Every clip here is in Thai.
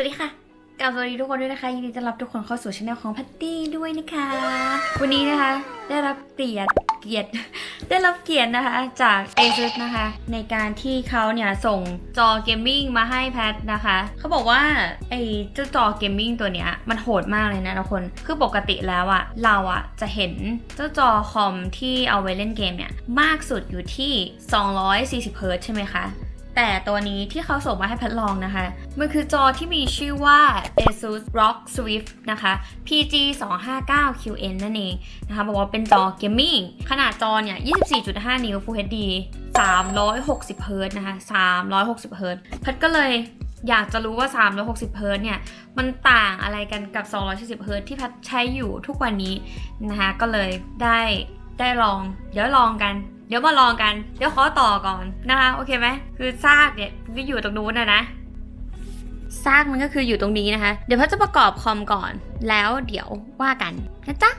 วัสดีค่ะกลับสวัสดีทุกคนด้วยนะคะ ยินดีต้อนรับทุกคนเข้าสู่ช่องของพัตตี้ด้วยนะคะ วันนี้นะคะ ได้รับเกียรติเกียรติ ได้รับเกียรตินะคะ จาก ASUS นะคะ ในการที่เขาเนี่ยส่งจอเกมมิ่งมาให้แพทนะคะ เขาบอกว่าไอ้เจ้าจอเกมมิ่งตัวเนี้ยมันโหดมากเลยนะทุกคน คือปกติแล้วอะเราอะจะเห็นเจ้าจอคอมที่เอาไว้เล่นเกมเนี่ยมากสุดอยู่ที่ 240 เฮิร์ตซ์ใช่ไหมคะ แต่ตัวนี้ที่เขาส่งมาให้แพทลองนะคะ มันคือจอที่มีชื่อว่า ASUS ROG Swift นะคะ PG 259 QN นั่นเองนะคะ บอกว่าเป็นจอเกมมิ่งขนาดจอเนี่ย 24.5 นิ้ว Full HD 360เฮิร์ตนะคะ 360เฮิร์ตซ์แพทก็เลยอยากจะรู้ว่า 360 เฮิร์ตเนี่ย มันต่างอะไรกันกับ240เฮิร์ตที่แพทใช้อยู่ทุกวันนี้นะคะ ก็เลยได้ได้ลอง เดี๋ยวลองกัน เดี๋ยวมาลองกัน เดี๋ยวขอต่อก่อนนะคะ โอเคไหม คือซากเนี่ยก็อยู่ตรงนู้นนะนะ ซากมันก็คืออยู่ตรงนี้นะคะ เดี๋ยวพัดจะประกอบคอมก่อน แล้วเดี๋ยวว่ากันนะจ๊ะ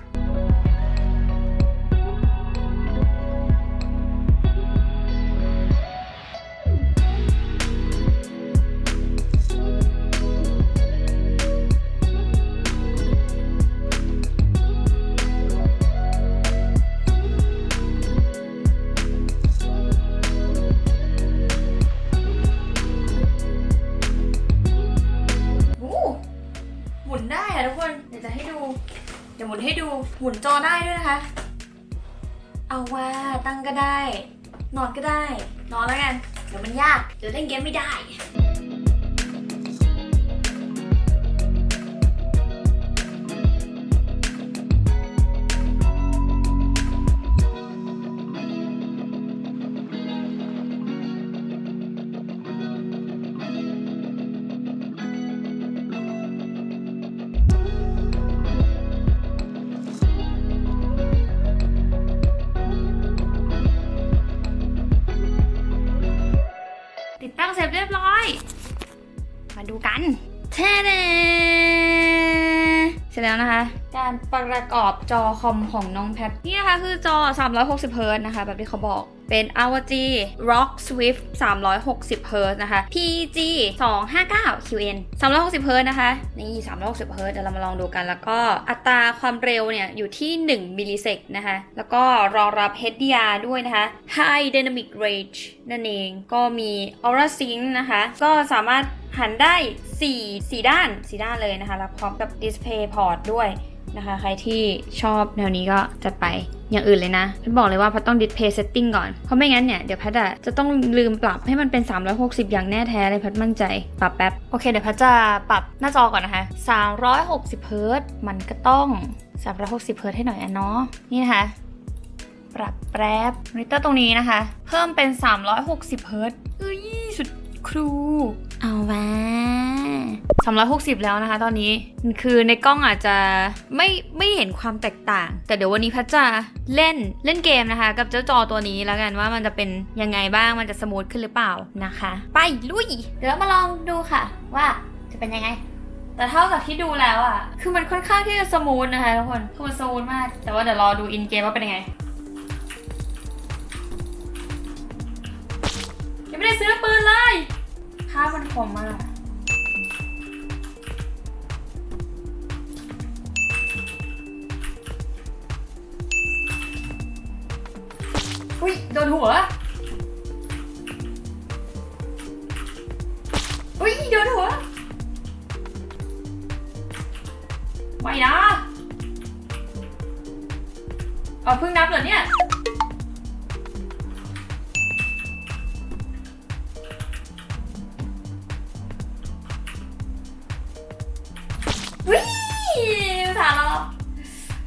หมุนจอได้ด้วยนะคะ เอาว่าตั้งก็ได้ นอนก็ได้ นอนแล้วกัน เดี๋ยวมันยาก เดี๋ยวเล่นเกมไม่ได้ ดูกันแท้เเสร็จแล้วนะคะ การประกอบจอคอมของน้องแพทนี่นะคะคือจอ 360 เฮิร์ตซ์นะคะ แบบที่เขาบอก เป็น ROG ROG Swift 360เฮิร์ตซ์นะคะ PG 259 QN 360เฮิร์ตซ์นะคะ นี่ 360เฮิร์ตซ์เดี๋ยวเรามาลองดูกัน แล้วก็อัตราความเร็วเนี่ย อยู่ที่ 1 มิลลิเซกนะคะ แล้วก็รองรับ HDR ด้วยนะคะ High Dynamic Range นั่นเอง ก็มี Aura Sync นะคะ ก็สามารถหันได้ 4 4 ด้าน 4 ด้านเลยนะคะ แล้วพร้อมกับ Display Port ด้วยนะคะ ใครที่ชอบแนวนี้ก็จัดไป อย่างอื่นเลยนะพัดบอกเลยว่าพัดต้อง display setting ก่อน เพราะไม่งั้นเนี่ย เดี๋ยวพัดอะจะต้องลืมปรับให้มันเป็น 360 อย่างแน่แท้เลยพัดมั่นใจ ปรับแป๊บ โอเค เดี๋ยวพัดจะปรับหน้าจอก่อนนะคะ 360เฮิร์ตมันก็ต้อง 360เฮิร์ตให้หน่อยอะเนาะ นี่นะคะ ปรับแป๊บมอนิเตอร์ตรงนี้นะคะ เพิ่มเป็น 360เฮิร์ตเอ้ยสุดครู เอาว่า 360 แล้วนะคะ ตอนนี้คือในกล้องอาจจะไม่ไม่เห็นความแตกต่าง แต่เดี๋ยววันนี้พัชจะเล่นเล่นเกมนะคะ กับเจ้าจอตัวนี้แล้วกันว่ามันจะเป็นยังไงบ้างมันจะสมูทขึ้นหรือเปล่านะคะ ไปลุยเดี๋ยวเรามาลองดูค่ะ ว่าจะเป็นยังไง แต่เท่ากับที่ดูแล้วอะคือมันค่อนข้างที่จะสมูทนะคะทุกคนคือมันสมูทมาก แต่ว่าเดี๋ยวรอดูอินเกมว่าเป็นยังไงยังไม่ได้ซื้อปืนเลยค่ามันคมมาก อุ้ยโดนหัว อุ้ยโดนหัว ไม่นะเอาเพิ่งนับเหรอเนี่ยวิ่งสารแล้ว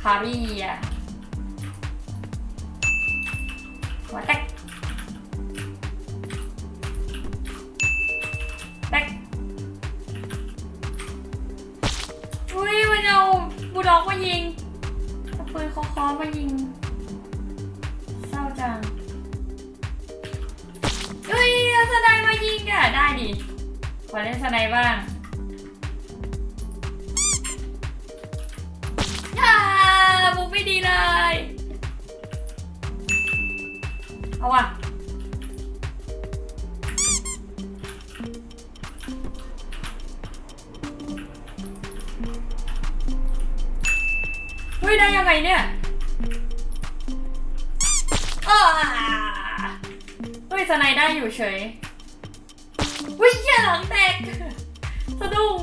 ฮารี่อะ หัวแตกแตกอุ้ยมันเอาบูด็อกมายิงเอาปืนคอๆมายิง เศร้าจังอุ้ยเอาสไนด์มายิงอะได้ดิ ขอเล่นสไนด์บ้างอ่ามุกไม่ดีเลย เอาว่ะเฮ้ยได้ยังไงเนี่ยเออเฮ้ยสไนได้อยู่เฉยวิ่งเหลังแตกสะดุ้ง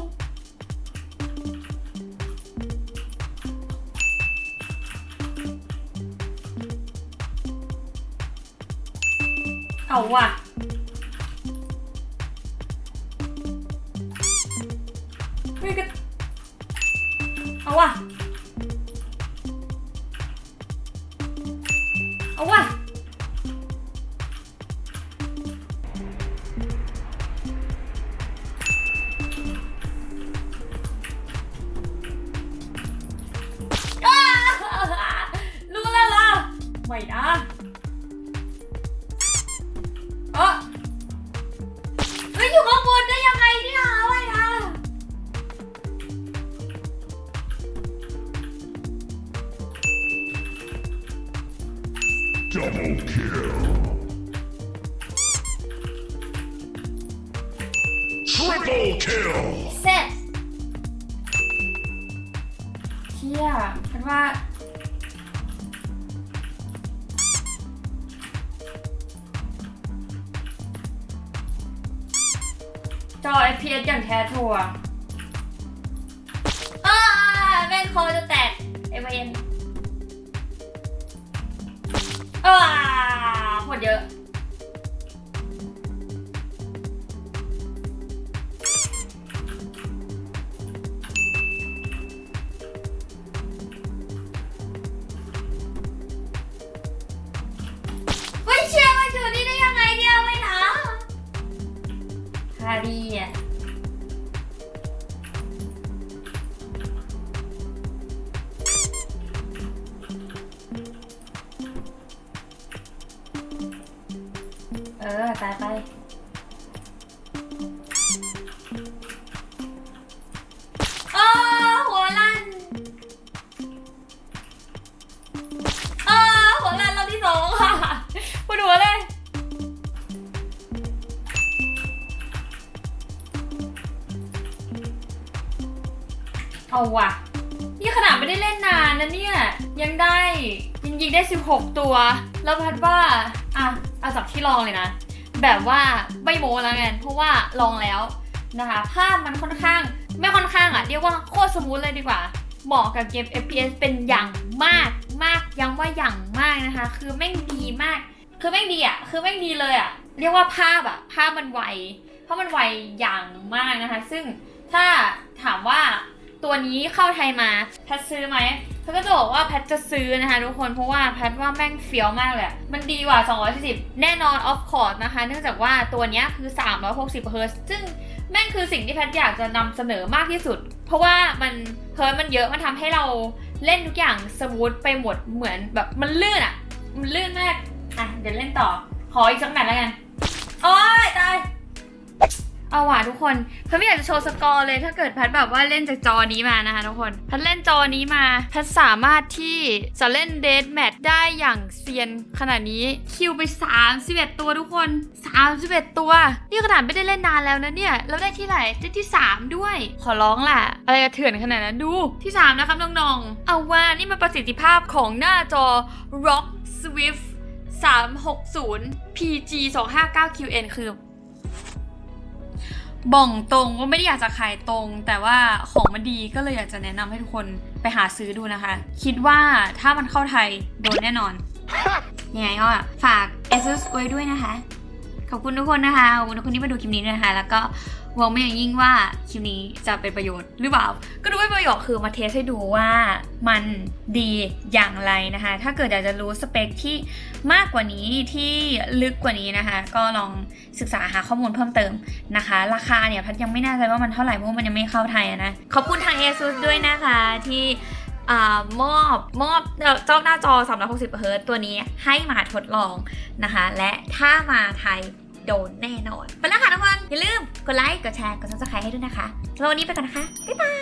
เอาว่ะเฮ้ยก็เอาว่ะ เอาว่ะ รู้แล้วล่ะไม่นะ Double kill. Triple kill. เสร็จเชี่ยฉันว่า จอ FPS อย่างแท้ทัวอ้าแม่งคอจะแตก เอ็มเวน อ้าโหดเยอะ เฮ้ยเชียร์มาอยู่นี่ได้ยังไงเนี่ยไม่นะฮาดีอะ ยังได้ยังยิงได้ 16 ตัว แล้วพัดว่าอะเอาจากที่ลองเลยนะ แบบว่าไม่โม้แล้วกันเพราะว่าลองแล้วนะคะ ภาพมันค่อนข้าง ไม่ค่อนข้างอะ เรียกว่าโคตรสมูทเลยดีกว่า เหมาะกับเกม FPS เป็นอย่างมากมากย้ำว่าอย่างมากนะคะ คือแม่งดีมาก คือแม่งดีอะ คือแม่งดีเลยอะ เรียกว่าภาพอะ ภาพมันไว เพราะมันไวอย่างมากนะคะ ซึ่งถ้าถามว่า ตัวนี้เข้าไทยมาแพทซื้อไหมแพทก็จะบอกว่าแพทจะซื้อนะคะทุกคนเพราะว่าแพทว่าแม่งเฟี้ยวมากเลยมันดีกว่า 240 แน่นอน of course นะคะ เนื่องจากว่าตัวนี้คือ 360 Hz ซึ่งแม่งคือสิ่งที่แพทอยากจะนำเสนอมากที่สุด เพราะว่ามันเฮิร์ตมันเยอะมันทำให้เราเล่นทุกอย่างสมูทไปหมดเหมือนแบบมันลื่นอะมันลื่นมากอะเดี๋ยวเล่นต่อขออีกสักแมตช์แล้วกันโอ้ยตาย เอาว่ะทุกคนพทย์ไม่อยากจะโชว์สกอร์เลยถ้าเกิดแพทแบบว่าเล่นจากจอนี้มานะคะทุกคนแพทเล่นจอนี้มาแพทสามารถที่จะเล่นเดทแมทได้อย่างเซียนขนาดนี้คิวไป 31 ตัวทุกคน 31 ตัว นี่ขนาดไม่ได้เล่นนานแล้วนะเนี่ยแล้วได้ที่ไหนได้ที่ 3 ด้วย ขอร้องแหละอะไรจะเถื่อนขนาดนั้นดูที่ 3 นะครับน้องๆเอาว่านี่มันประสิทธิภาพของหน้าจอ Rock Swift 360 PG 259 QN คือ บ่องตรงว่าไม่ได้อยากจะขายตรง แต่ว่าของมันดีก็เลยอยากจะแนะนำให้ทุกคนไปหาซื้อดูนะคะ คิดว่าถ้ามันเข้าไทยโดนแน่นอน ยังไงก็ฝาก ASUS ไว้ด้วยนะคะ ขอบคุณทุกคนนะคะ ขอบคุณทุกคนที่มาดูคลิปนี้ด้วยนะคะ แล้วก็ หวังไม่อย่างยิ่งว่าคลิปนี้จะเป็นประโยชน์หรือเปล่า ก็ดูเป็นประโยชน์คือมาเทสให้ดูว่ามันดีอย่างไรนะคะ ถ้าเกิดอยากจะรู้สเปคที่มากกว่านี้ที่ลึกกว่านี้นะคะ ก็ลองศึกษาหาข้อมูลเพิ่มเติมนะคะ ราคาเนี่ยพัดยังไม่แน่ใจว่ามันเท่าไหร่เพราะมันยังไม่เข้าไทยอะนะ ขอบคุณทาง ASUS ด้วยนะคะที่อมอบมอบเจ้าหน้าจอ 360 เฮิร์ตตัวนี้ให้มาทดลองนะคะ และถ้ามาไทย โดนแน่นอนไปแล้วค่ะทุกคนอย่าลืมกดไลค์กดแชร์กด subscribe ให้ด้วยนะคะสำหรับวันนี้ไปก่อนนะคะบ๊ายบาย